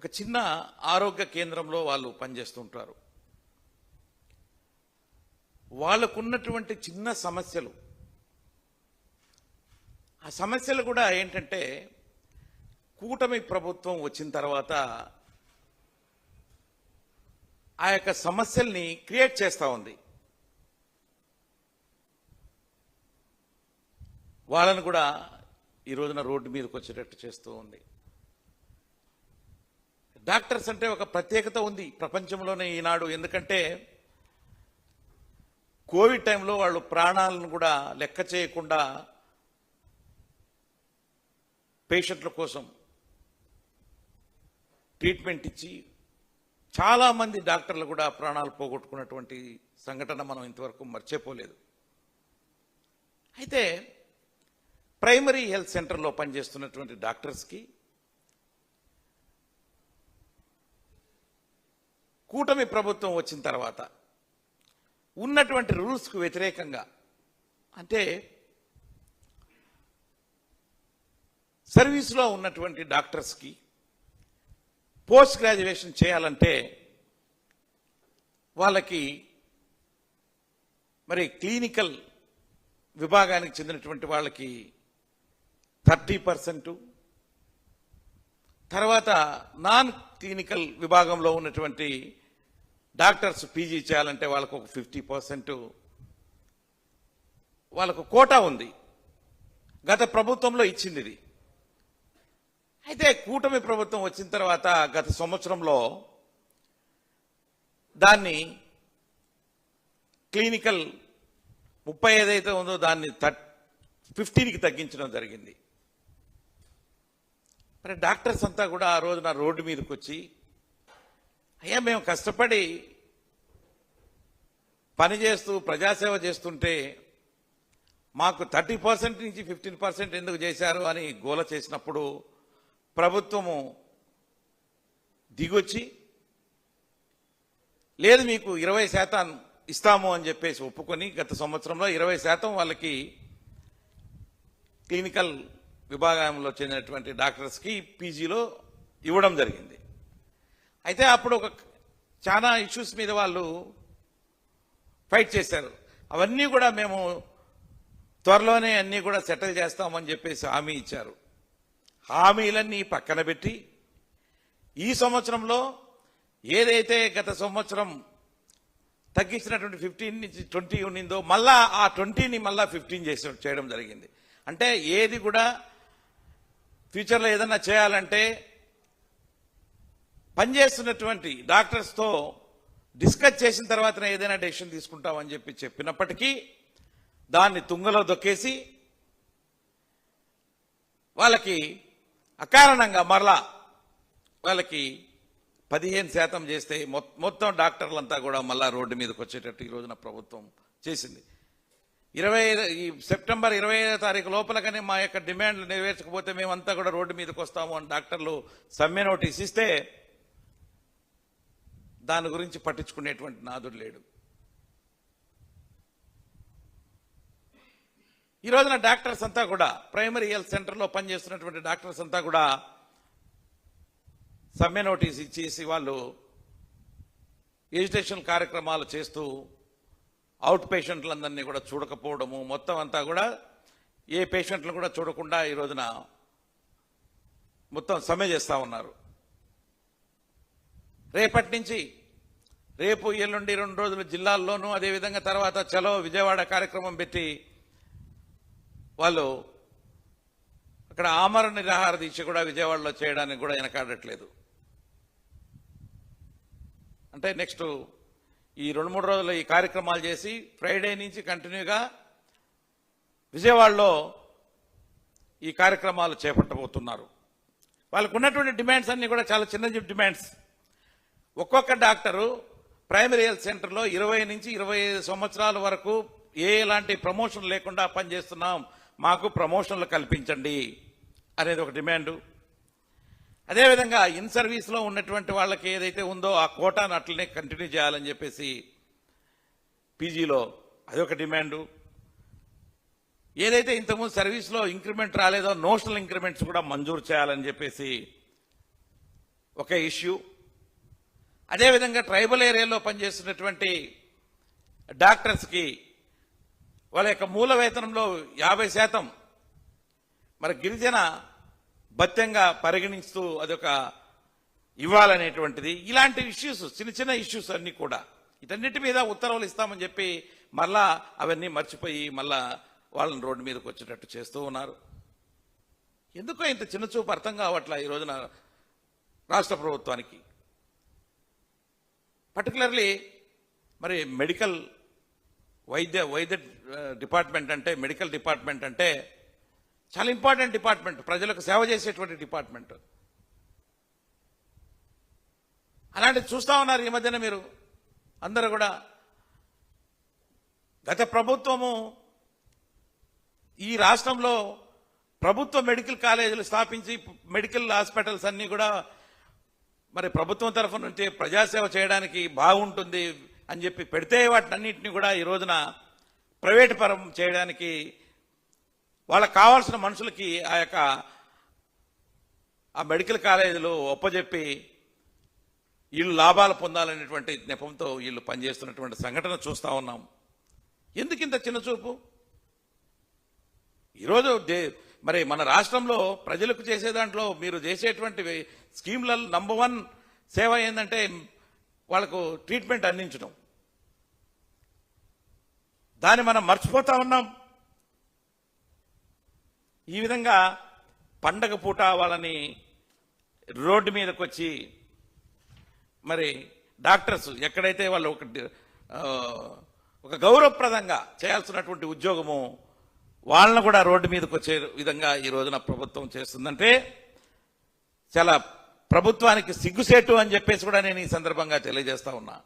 ఒక చిన్న ఆరోగ్య కేంద్రంలో వాళ్ళు పనిచేస్తుంటారు. వాళ్ళకున్నటువంటి చిన్న సమస్యలు. ఆ సమస్యలు కూడా ఏంటంటే కూటమి ప్రభుత్వం వచ్చిన తర్వాత ఆ యొక్క సమస్యల్ని క్రియేట్ చేస్తూ ఉంది. వాళ్ళను కూడా ఈ రోజున రోడ్డు మీదకి వచ్చేటట్టు చేస్తూ ఉంది. డాక్టర్స్ అంటే ఒక ప్రత్యేకత ఉంది ప్రపంచంలోనే ఈనాడు. ఎందుకంటే కోవిడ్ టైంలో వాళ్ళు ప్రాణాలను కూడా లెక్క చేయకుండా పేషెంట్ల కోసం ట్రీట్మెంట్ ఇచ్చి చాలామంది డాక్టర్లు కూడా ప్రాణాలు పోగొట్టుకున్నటువంటి సంఘటన మనం ఇంతవరకు మర్చిపోలేదు. అయితే ప్రైమరీ హెల్త్ సెంటర్లో పనిచేస్తున్నటువంటి డాక్టర్స్కి కూటమి ప్రభుత్వం వచ్చిన తర్వాత ఉన్నటువంటి రూల్స్కు వ్యతిరేకంగా అంటే సర్వీస్లో ఉన్నటువంటి డాక్టర్స్కి పోస్ట్ గ్రాడ్యుయేషన్ చేయాలంటే వాళ్ళకి మరి క్లినికల్ విభాగానికి చెందినటువంటి వాళ్ళకి థర్టీ పర్సెంటు. తర్వాత నాన్ క్లినికల్ విభాగంలో ఉన్నటువంటి డాక్టర్స్ పీజీ చేయాలంటే వాళ్ళకు ఒక ఫిఫ్టీ పర్సెంట్ వాళ్ళకు కోటా ఉంది. గత ప్రభుత్వంలో ఇచ్చింది ఇది. అయితే కూటమి ప్రభుత్వం వచ్చిన తర్వాత గత సంవత్సరంలో దాన్ని క్లినికల్ ముప్పై ఏదైతే ఉందో దాన్ని థర్ట్ ఫిఫ్టీన్కి తగ్గించడం జరిగింది. మరి డాక్టర్స్ అంతా కూడా ఆ రోజున రోడ్డు మీదకి వచ్చి అయ్యా మేము కష్టపడి పని చేస్తూ ప్రజాసేవ చేస్తుంటే మాకు థర్టీ పర్సెంట్ నుంచి ఫిఫ్టీన్ పర్సెంట్ ఎందుకు చేశారు అని గోల చేసినప్పుడు ప్రభుత్వము దిగొచ్చి లేదు మీకు ఇరవై శాతం ఇస్తాము అని చెప్పేసి ఒప్పుకొని గత సంవత్సరంలో ఇరవై శాతం వాళ్ళకి క్లినికల్ విభాగంలో చెందినటువంటి డాక్టర్స్కి పీజీలో ఇవ్వడం జరిగింది. అయితే అప్పుడు ఒక చాలా ఇష్యూస్ మీద వాళ్ళు ఫైట్ చేశారు అవన్నీ కూడా మేము త్వరలోనే అన్నీ కూడా సెటిల్ చేస్తామని చెప్పేసి హామీ ఇచ్చారు. హామీలన్నీ పక్కన పెట్టి ఈ సంవత్సరంలో ఏదైతే గత సంవత్సరం తగ్గించినటువంటి ఫిఫ్టీన్ నుంచి ట్వంటీ ఉండిందో మళ్ళా ఆ ట్వంటీని మళ్ళా ఫిఫ్టీన్ చేసి చేయడం జరిగింది. అంటే ఏది కూడా ఫ్యూచర్లో ఏదన్నా చేయాలంటే పనిచేస్తున్నటువంటి డాక్టర్స్తో డిస్కస్ చేసిన తర్వాతనే ఏదైనా డెసిషన్ తీసుకుంటామని చెప్పి చెప్పినప్పటికీ దాన్ని తుంగలో దొక్కేసి వాళ్ళకి అకారణంగా మరలా వాళ్ళకి పదిహేను శాతం చేస్తే మొత్తం డాక్టర్లంతా కూడా మళ్ళా రోడ్డు మీదకి వచ్చేటట్టు ఈ రోజున ప్రభుత్వం చేసింది. ఇరవై ఐదు- ఈ సెప్టెంబర్ ఇరవై ఐదో తారీఖు కానీ మా యొక్క డిమాండ్లు నెరవేర్చకపోతే మేమంతా కూడా రోడ్డు మీదకి వస్తాము అని డాక్టర్లు సమ్మె నోటీస్ ఇస్తే దాని గురించి పట్టించుకునేటువంటి నాదుడు లేడు. ఈ రోజున డాక్టర్స్ అంతా కూడా ప్రైమరీ హెల్త్ సెంటర్లో పనిచేస్తున్నటువంటి డాక్టర్స్ అంతా కూడా సమ్మె నోటీస్ ఇచ్చేసి వాళ్ళు ఎడ్యుకేషన్ కార్యక్రమాలు చేస్తూ అవుట్ పేషెంట్లందరినీ కూడా చూడకపోవడము మొత్తం అంతా కూడా ఏ పేషెంట్లు కూడా చూడకుండా ఈ రోజున మొత్తం సమ్మె చేస్తా ఉన్నారు. రేపటి నుంచి రేపు ఎల్లుండి రెండు రోజులు జిల్లాల్లోనూ అదేవిధంగా తర్వాత చలో విజయవాడ కార్యక్రమం పెట్టి వాళ్ళు అక్కడ ఆమరణ నిరాహార దీక్ష కూడా విజయవాడలో చేయడానికి కూడా వెనకాడట్లేదు. అంటే నెక్స్ట్ ఈ రెండు మూడు రోజులు ఈ కార్యక్రమాలు చేసి ఫ్రైడే నుంచి కంటిన్యూగా విజయవాడలో ఈ కార్యక్రమాలు చేపట్టబోతున్నారు. వాళ్ళకు ఉన్నటువంటి డిమాండ్స్ అన్నీ కూడా చాలా చిన్న డిమాండ్స్. ఒక్కొక్క డాక్టరు ప్రైమరీ హెల్త్ సెంటర్లో ఇరవై నుంచి ఇరవై ఐదు సంవత్సరాల వరకు ఏ ఎలాంటి ప్రమోషన్ లేకుండా పనిచేస్తున్నాం. మాకు ప్రమోషన్లు కల్పించండి అనేది ఒక డిమాండు. అదేవిధంగా ఇన్ సర్వీస్లో ఉన్నటువంటి వాళ్ళకి ఏదైతే ఉందో ఆ కోటాను అట్లనే కంటిన్యూ చేయాలని చెప్పేసి పీజీలో అదొక డిమాండు. ఏదైతే ఇంతకుముందు సర్వీస్లో ఇంక్రిమెంట్ రాలేదో నోషనల్ ఇంక్రిమెంట్స్ కూడా మంజూరు చేయాలని చెప్పేసి ఒక ఇష్యూ. అదేవిధంగా ట్రైబల్ ఏరియాలో పనిచేస్తున్నటువంటి డాక్టర్స్కి వాళ్ళ యొక్క మూల వేతనంలో యాభై శాతం మరి గిరిజన భత్యంగా పరిగణిస్తూ అదొక ఇవ్వాలనేటువంటిది. ఇలాంటి ఇష్యూస్ చిన్న చిన్న ఇష్యూస్ అన్నీ కూడా. ఇటన్నిటి మీద ఉత్తర్వులు ఇస్తామని చెప్పి మళ్ళా అవన్నీ మర్చిపోయి మళ్ళా వాళ్ళని రోడ్డు మీదకి వచ్చేటట్టు చేస్తూ ఉన్నారు. ఎందుకో ఇంత చిన్న చూపు అర్థం కావట్లా ఈ రోజున రాష్ట్ర ప్రభుత్వానికి? పర్టికులర్లీ మరి మెడికల్ వైద్య వైద్య డిపార్ట్మెంట్ అంటే మెడికల్ డిపార్ట్మెంట్ అంటే చాలా ఇంపార్టెంట్ డిపార్ట్మెంట్. ప్రజలకు సేవ చేసేటువంటి డిపార్ట్మెంట్. అలాంటిది చూస్తా ఉన్నారు ఈ మధ్యన మీరు. అందరూ కూడా గత ప్రభుత్వము ఈ రాష్ట్రంలో ప్రభుత్వ మెడికల్ కాలేజీలు స్థాపించి మెడికల్ హాస్పిటల్స్ అన్నీ కూడా మరి ప్రభుత్వం తరఫు నుంచి ప్రజాసేవ చేయడానికి బాగుంటుంది అని చెప్పి పెడితే వాటినన్నింటినీ కూడా ఈ రోజున ప్రైవేట్ పరం చేయడానికి వాళ్ళకి కావాల్సిన మనుషులకి ఆ యొక్క ఆ మెడికల్ కాలేజీలో ఒప్పజెప్పి వీళ్ళు లాభాలు పొందాలనేటువంటి నెపంతో వీళ్ళు పనిచేస్తున్నటువంటి సంఘటన చూస్తూ ఉన్నాం. ఎందుకింత చిన్నచూపు చిన్న చూపు? ఈరోజు దే- మరి మన రాష్ట్రంలో ప్రజలకు చేసే దాంట్లో మీరు చేసేటువంటి స్కీమ్లలో నంబర్ వన్ సేవ ఏంటంటే వాళ్ళకు ట్రీట్మెంట్ అందించడం. దాన్ని మనం మర్చిపోతా ఉన్నాం. ఈ విధంగా పండగ పూట వాళ్ళని రోడ్డు మీదకి వచ్చి మరి డాక్టర్స్ ఎక్కడైతే వాళ్ళు ఒక ఒక గౌరవప్రదంగా చేయాల్సినటువంటి ఉద్యోగము వాళ్ళను కూడా రోడ్డు మీదకి వచ్చే విధంగా ఈ రోజున ప్రభుత్వం చేస్తుందంటే చాలా ప్రభుత్వానికి సిగ్గుసేటు అని చెప్పేసి కూడా నేను ఈ సందర్భంగా తెలియజేస్తా ఉన్నా.